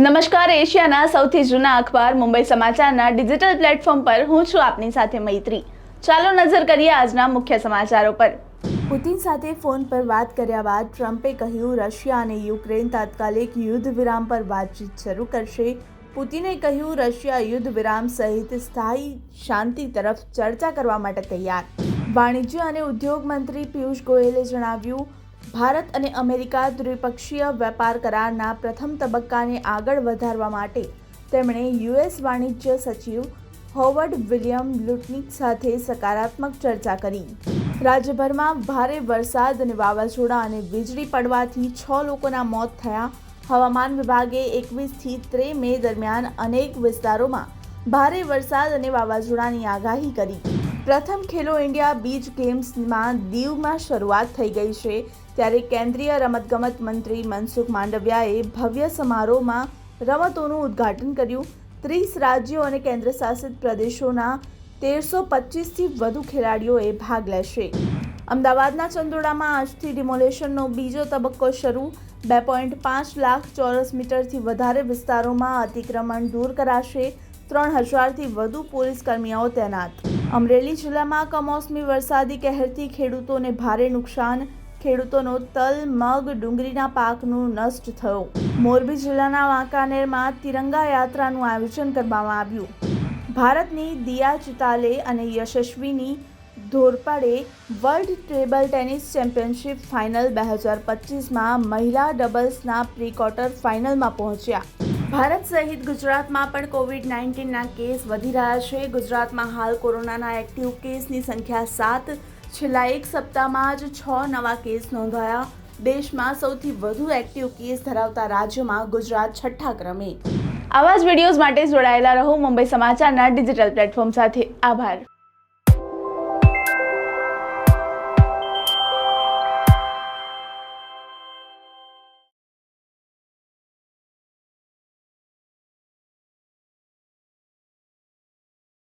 નમસ્કાર, એશિયાના સૌથી જૂના અખબાર મુંબઈ સમાચારના ડિજિટલ પ્લેટફોર્મ પર હું છું આપની સાથે મૈત્રી. ચાલો નજર કરીએ આજના મુખ્ય સમાચારો પર. પુતિન સાથે ફોન પર વાત કર્યા બાદ ટ્રમ્પે કહ્યું, રશિયા અને યુક્રેન તાત્કાલિક યુદ્ધ વિરામ પર વાતચીત શરૂ કરશે. પુતિને કહ્યું, રશિયા યુદ્ધ વિરામ સહિત સ્થાયી શાંતિ તરફ ચર્ચા કરવા માટે તૈયાર. વાણિજ્ય અને ઉદ્યોગ મંત્રી પિયુષ ગોયલે જણાવ્યું ભારત અને અમેરિકા દ્વિપક્ષીય વેપાર કરારના પ્રથમ તબક્કાને આગળ વધારવા માટે તેમણે યુએસ વાણિજ્ય સચિવ હોવર્ડ વિલિયમ લુટનિક સાથે સકારાત્મક ચર્ચા કરી. રાજ્યભરમાં ભારે વરસાદ અને વાવાઝોડા અને વીજળી પડવાથી છ લોકોના મોત થયા. હવામાન વિભાગે એકવીસથી ત્રે મે દરમિયાન અનેક વિસ્તારોમાં ભારે વરસાદ અને વાવાઝોડાની આગાહી કરી. પ્રથમ ખેલો ઇન્ડિયા બીચ ગેમ્સમાં દીવમાં શરૂઆત થઈ ગઈ છે, ત્યારે કેન્દ્રીય રમતગમત મંત્રી મનસુખ માંડવિયાએ ભવ્ય સમારોહમાં રમતોનું ઉદ્ઘાટન કર્યું. ત્રીસ રાજ્યો અને કેન્દ્રશાસિત પ્રદેશોના તેરસો પચીસથી વધુ ખેલાડીઓએ ભાગ લેશે. અમદાવાદના ચંદોડામાં આજથી ડિમોલેશનનો બીજો તબક્કો શરૂ. બે પોઈન્ટ પાંચ લાખ ચોરસ મીટરથી વધારે વિસ્તારોમાં અતિક્રમણ દૂર કરાશે. ત્રણ હજારથી વધુ પોલીસ કર્મીઓ તૈનાત. અમરેલી જિલ્લામાં કમોસમી વરસાદી કહેરથી ખેડૂતોને ભારે નુકસાન. ખેડૂતોનો તલ, મગ, ડુંગળીના પાકનું નષ્ટ થયું. મોરબી જિલ્લાના વાંકાનેરમાં તિરંગા યાત્રાનું આયોજન કરવામાં આવ્યું. ભારતની દિયા ચિતાલે અને Yashaswini Dhorpade world table tennis championship final બે હજાર પચીસમાં મહિલા ડબલ્સના પ્રી ક્વાર્ટર ફાઇનલમાં પહોંચ્યા. ભારત સહિત ગુજરાતમાં પણ કોવિડ નાઇન્ટીનના કેસ વધી રહ્યા છે. ગુજરાતમાં હાલ કોરોનાના એક્ટિવ કેસની સંખ્યા સાત. છેલ્લા એક સપ્તાહમાં જ છ નવા કેસ નોંધાયા. દેશમાં સૌથી વધુ એક્ટિવ કેસ ધરાવતા રાજ્યમાં ગુજરાત છઠ્ઠા ક્રમે. આવા જ વિડીયોઝ માટે જોડાયેલા રહો મુંબઈ સમાચારના ડિજિટલ પ્લેટફોર્મ સાથે. આભાર.